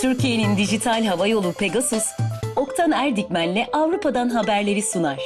Türkiye'nin dijital hava yolu Pegasus, Oktan Erdikmen'le Avrupa'dan haberleri sunar.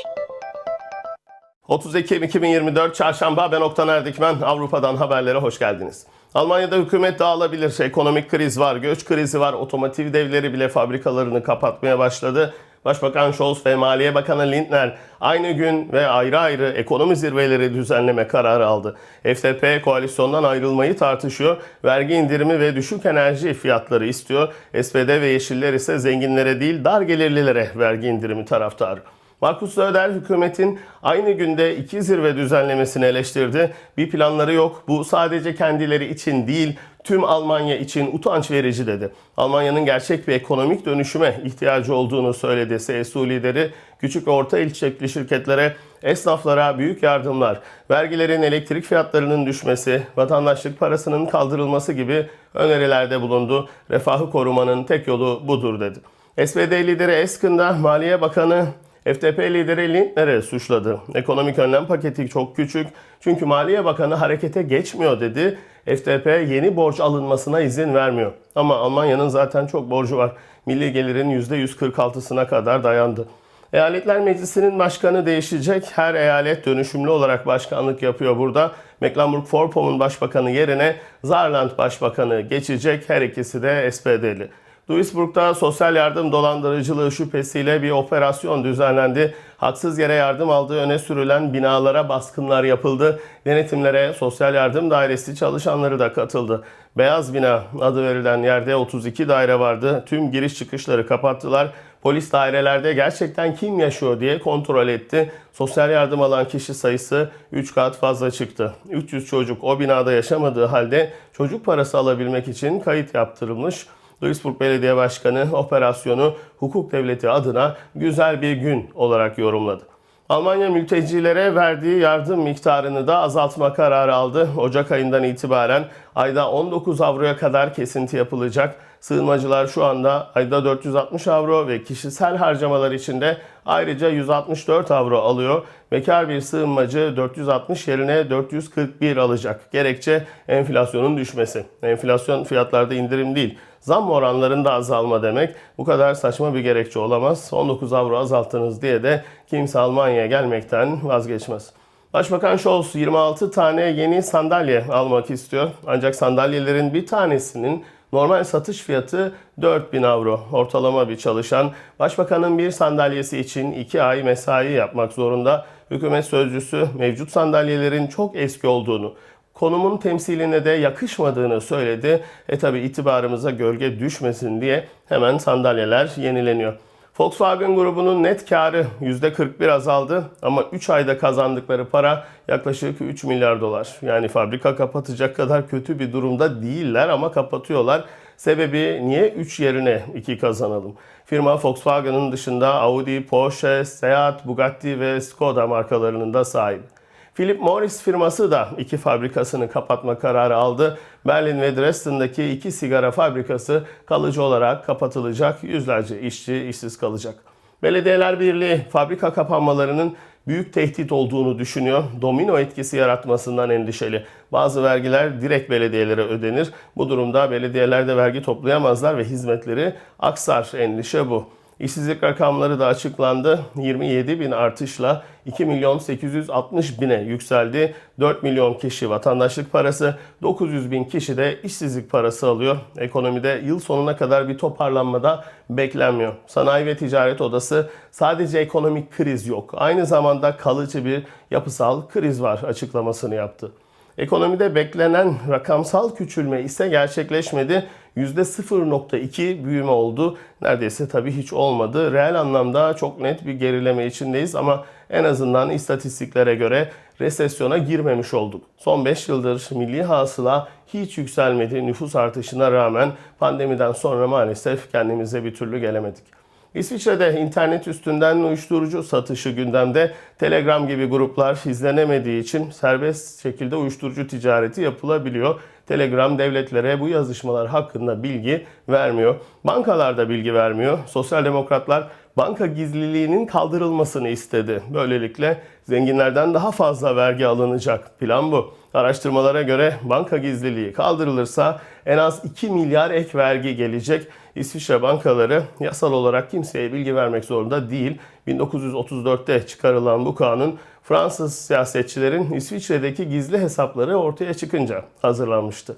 30 Ekim 2024 Çarşamba ben Oktan Erdikmen Avrupa'dan haberlere hoş geldiniz. Almanya'da hükümet dağılabilir, ekonomik kriz var, göç krizi var, otomotiv devleri bile fabrikalarını kapatmaya başladı. Başbakan Scholz ve Maliye Bakanı Lindner aynı gün ve ayrı ayrı ekonomi zirveleri düzenleme kararı aldı. FDP koalisyondan ayrılmayı tartışıyor, vergi indirimi ve düşük enerji fiyatları istiyor. SPD ve Yeşiller ise zenginlere değil dar gelirlilere vergi indirimi taraftarı. Markus Söder hükümetin aynı günde iki zirve düzenlemesini eleştirdi. Bir planları yok. Bu sadece kendileri için değil, tüm Almanya için utanç verici dedi. Almanya'nın gerçek bir ekonomik dönüşüme ihtiyacı olduğunu söyledi CSU lideri. Küçük ve orta ölçekli şirketlere, esnaflara büyük yardımlar, vergilerin elektrik fiyatlarının düşmesi, vatandaşlık parasının kaldırılması gibi önerilerde bulundu. Refahı korumanın tek yolu budur dedi. SPD lideri Esken'da Maliye Bakanı FDP lideri Lindner'e suçladı. Ekonomik önlem paketi çok küçük çünkü Maliye Bakanı harekete geçmiyor dedi. FDP yeni borç alınmasına izin vermiyor. Ama Almanya'nın zaten çok borcu var. Milli gelirin %146'sına kadar dayandı. Eyaletler Meclisi'nin başkanı değişecek. Her eyalet dönüşümlü olarak başkanlık yapıyor burada. Mecklenburg-Vorpommern başbakanı yerine Saarland başbakanı geçecek. Her ikisi de SPD'li. Duisburg'da sosyal yardım dolandırıcılığı şüphesiyle bir operasyon düzenlendi. Haksız yere yardım aldığı öne sürülen binalara baskınlar yapıldı. Denetimlere sosyal yardım dairesi çalışanları da katıldı. Beyaz bina adı verilen yerde 32 daire vardı. Tüm giriş çıkışları kapattılar. Polis dairelerde gerçekten kim yaşıyor diye kontrol etti. Sosyal yardım alan kişi sayısı 3 kat fazla çıktı. 300 çocuk o binada yaşamadığı halde çocuk parası alabilmek için kayıt yaptırılmış. Duisburg Belediye Başkanı operasyonu hukuk devleti adına güzel bir gün olarak yorumladı. Almanya mültecilere verdiği yardım miktarını da azaltma kararı aldı. Ocak ayından itibaren ayda 19 avroya kadar kesinti yapılacak. Sığınmacılar şu anda ayda 460 avro ve kişisel harcamalar için de ayrıca 164 avro alıyor. Bekar bir sığınmacı 460 yerine 441 alacak. Gerekçe enflasyonun düşmesi. Enflasyon fiyatlarda indirim değil. Zam oranlarında azalma demek. Bu kadar saçma bir gerekçe olamaz. 19 avro azalttınız diye de kimse Almanya'ya gelmekten vazgeçmez. Başbakan Scholz 26 tane yeni sandalye almak istiyor. Ancak sandalyelerin bir tanesinin normal satış fiyatı 4000 avro. Ortalama bir çalışan başbakanın bir sandalyesi için 2 ay mesai yapmak zorunda. Hükümet sözcüsü mevcut sandalyelerin çok eski olduğunu, konumun temsiline de yakışmadığını söyledi. E tabi itibarımıza gölge düşmesin diye hemen sandalyeler yenileniyor. Volkswagen grubunun net karı %41 azaldı ama 3 ayda kazandıkları para yaklaşık 3 milyar dolar. Yani fabrika kapatacak kadar kötü bir durumda değiller ama kapatıyorlar. Sebebi niye 3 yerine 2 kazanalım? Firma Volkswagen'ın dışında Audi, Porsche, Seat, Bugatti ve Skoda markalarının da sahibi. Philip Morris firması da iki fabrikasını kapatma kararı aldı. Berlin ve Dresden'daki iki sigara fabrikası kalıcı olarak kapatılacak. Yüzlerce işçi işsiz kalacak. Belediyeler Birliği fabrika kapanmalarının büyük tehdit olduğunu düşünüyor. Domino etkisi yaratmasından endişeli. Bazı vergiler direkt belediyelere ödenir. Bu durumda belediyeler de vergi toplayamazlar ve hizmetleri aksar. Endişe bu. İşsizlik rakamları da açıklandı. 27 bin artışla 2 milyon 860 bine yükseldi. 4 milyon kişi vatandaşlık parası, 900 bin kişi de işsizlik parası alıyor. Ekonomide yıl sonuna kadar bir toparlanmada beklenmiyor. Sanayi ve Ticaret Odası sadece ekonomik kriz yok. Aynı zamanda kalıcı bir yapısal kriz var açıklamasını yaptı. Ekonomide beklenen rakamsal küçülme ise gerçekleşmedi. %0.2 büyüme oldu. Neredeyse tabii hiç olmadı. Reel anlamda çok net bir gerileme içindeyiz ama en azından istatistiklere göre resesyona girmemiş olduk. Son 5 yıldır milli hasıla hiç yükselmedi nüfus artışına rağmen pandemiden sonra maalesef kendimize bir türlü gelemedik. İsviçre'de internet üstünden uyuşturucu satışı gündemde. Telegram gibi gruplar izlenemediği için serbest şekilde uyuşturucu ticareti yapılabiliyor. Telegram devletlere bu yazışmalar hakkında bilgi vermiyor. Bankalar da bilgi vermiyor. Sosyal demokratlar banka gizliliğinin kaldırılmasını istedi. Böylelikle zenginlerden daha fazla vergi alınacak. Plan bu. Araştırmalara göre banka gizliliği kaldırılırsa en az 2 milyar ek vergi gelecek. İsviçre bankaları yasal olarak kimseye bilgi vermek zorunda değil. 1934'te çıkarılan bu kanun Fransız siyasetçilerin İsviçre'deki gizli hesapları ortaya çıkınca hazırlanmıştı.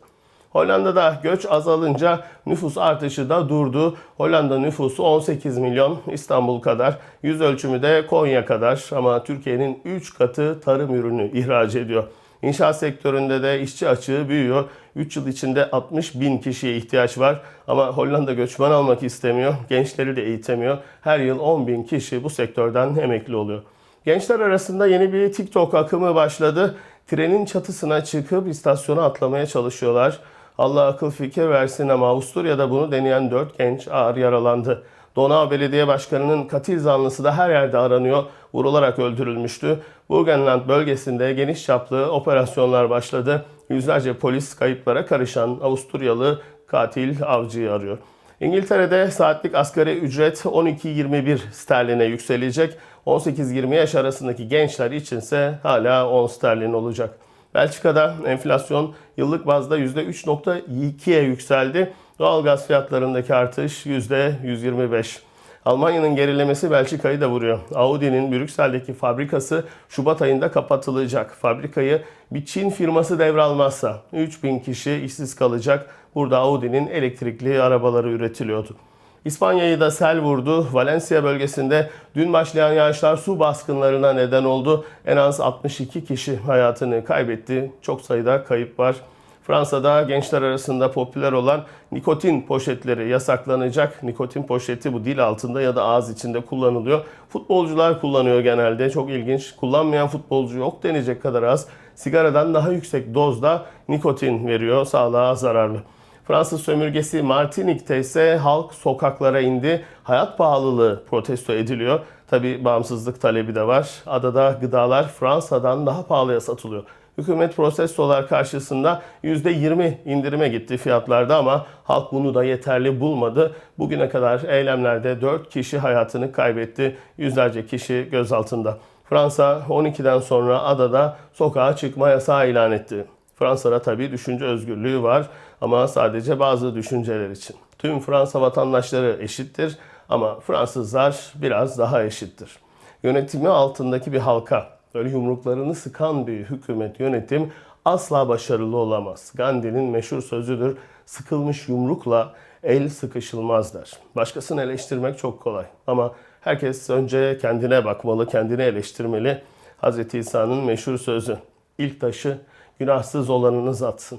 Hollanda'da göç azalınca nüfus artışı da durdu. Hollanda nüfusu 18 milyon, İstanbul kadar, yüz ölçümü de Konya kadar ama Türkiye'nin 3 katı tarım ürünü ihraç ediyor. İnşaat sektöründe de işçi açığı büyüyor. 3 yıl içinde 60 bin kişiye ihtiyaç var ama Hollanda göçmen almak istemiyor. Gençleri de eğitemiyor. Her yıl 10 bin kişi bu sektörden emekli oluyor. Gençler arasında yeni bir TikTok akımı başladı. Trenin çatısına çıkıp istasyona atlamaya çalışıyorlar. Allah akıl fikir versin ama Avusturya'da bunu deneyen 4 genç ağır yaralandı. Donau Belediye Başkanı'nın katil zanlısı da her yerde aranıyor. Vurularak öldürülmüştü. Burgenland bölgesinde geniş çaplı operasyonlar başladı. Yüzlerce polis kayıplara karışan Avusturyalı katil avcıyı arıyor. İngiltere'de saatlik asgari ücret 12.21 sterline yükselecek. 18-20 yaş arasındaki gençler içinse hala 10 sterlin olacak. Belçika'da enflasyon yıllık bazda %3.2'ye yükseldi. Doğalgaz fiyatlarındaki artış %125. Almanya'nın gerilemesi Belçika'yı da vuruyor. Audi'nin Brüksel'deki fabrikası Şubat ayında kapatılacak. Fabrikayı bir Çin firması devralmazsa 3000 kişi işsiz kalacak. Burada Audi'nin elektrikli arabaları üretiliyordu. İspanya'yı da sel vurdu. Valencia bölgesinde dün başlayan yağışlar su baskınlarına neden oldu. En az 62 kişi hayatını kaybetti. Çok sayıda kayıp var. Fransa'da gençler arasında popüler olan nikotin poşetleri yasaklanacak. Nikotin poşeti bu dil altında ya da ağız içinde kullanılıyor. Futbolcular kullanıyor genelde. Çok ilginç. Kullanmayan futbolcu yok denecek kadar az. Sigaradan daha yüksek dozda nikotin veriyor. Sağlığa zararlı. Fransız sömürgesi Martinik'te ise halk sokaklara indi. Hayat pahalılığı protesto ediliyor. Tabi bağımsızlık talebi de var. Adada gıdalar Fransa'dan daha pahalıya satılıyor. Hükümet protestolar karşısında %20 indirime gitti fiyatlarda ama halk bunu da yeterli bulmadı. Bugüne kadar eylemlerde 4 kişi hayatını kaybetti. Yüzlerce kişi gözaltında. Fransa 12'den sonra adada sokağa çıkma yasağı ilan etti. Fransa'da tabii düşünce özgürlüğü var ama sadece bazı düşünceler için. Tüm Fransa vatandaşları eşittir ama Fransızlar biraz daha eşittir. Yönetimi altındaki bir halka, böyle yumruklarını sıkan bir hükümet yönetim asla başarılı olamaz. Gandhi'nin meşhur sözüdür, sıkılmış yumrukla el sıkışılmaz der. Başkasını eleştirmek çok kolay ama herkes önce kendine bakmalı, kendini eleştirmeli. Hz. İsa'nın meşhur sözü, ilk taşı günahsız olanınız atsın.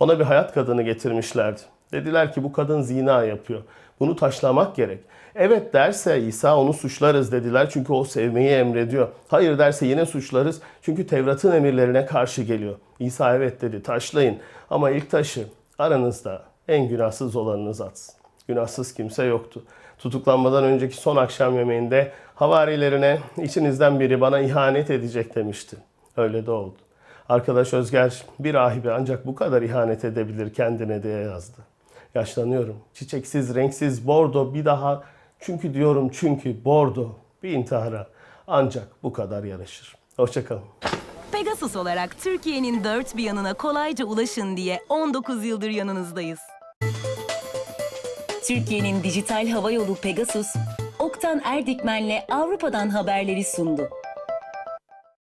Ona bir hayat kadını getirmişlerdi. Dediler ki bu kadın zina yapıyor. Bunu taşlamak gerek. Evet derse İsa onu suçlarız dediler çünkü o sevmeyi emrediyor. Hayır derse yine suçlarız çünkü Tevrat'ın emirlerine karşı geliyor. İsa evet dedi taşlayın ama ilk taşı aranızda en günahsız olanınız atsın. Günahsız kimse yoktu. Tutuklanmadan önceki son akşam yemeğinde havarilerine içinizden biri bana ihanet edecek demişti. Öyle de oldu. Arkadaş Özger bir rahibe ancak bu kadar ihanet edebilir kendine diye yazdı. Yaşlanıyorum. Çiçeksiz, renksiz, bordo bir daha. Çünkü diyorum çünkü bordo bir intihara ancak bu kadar yaraşır. Hoşçakalın. Pegasus olarak Türkiye'nin dört bir yanına kolayca ulaşın diye 19 yıldır yanınızdayız. Türkiye'nin dijital hava yolu Pegasus, Oktan Erdikmen'le Avrupa'dan haberleri sundu.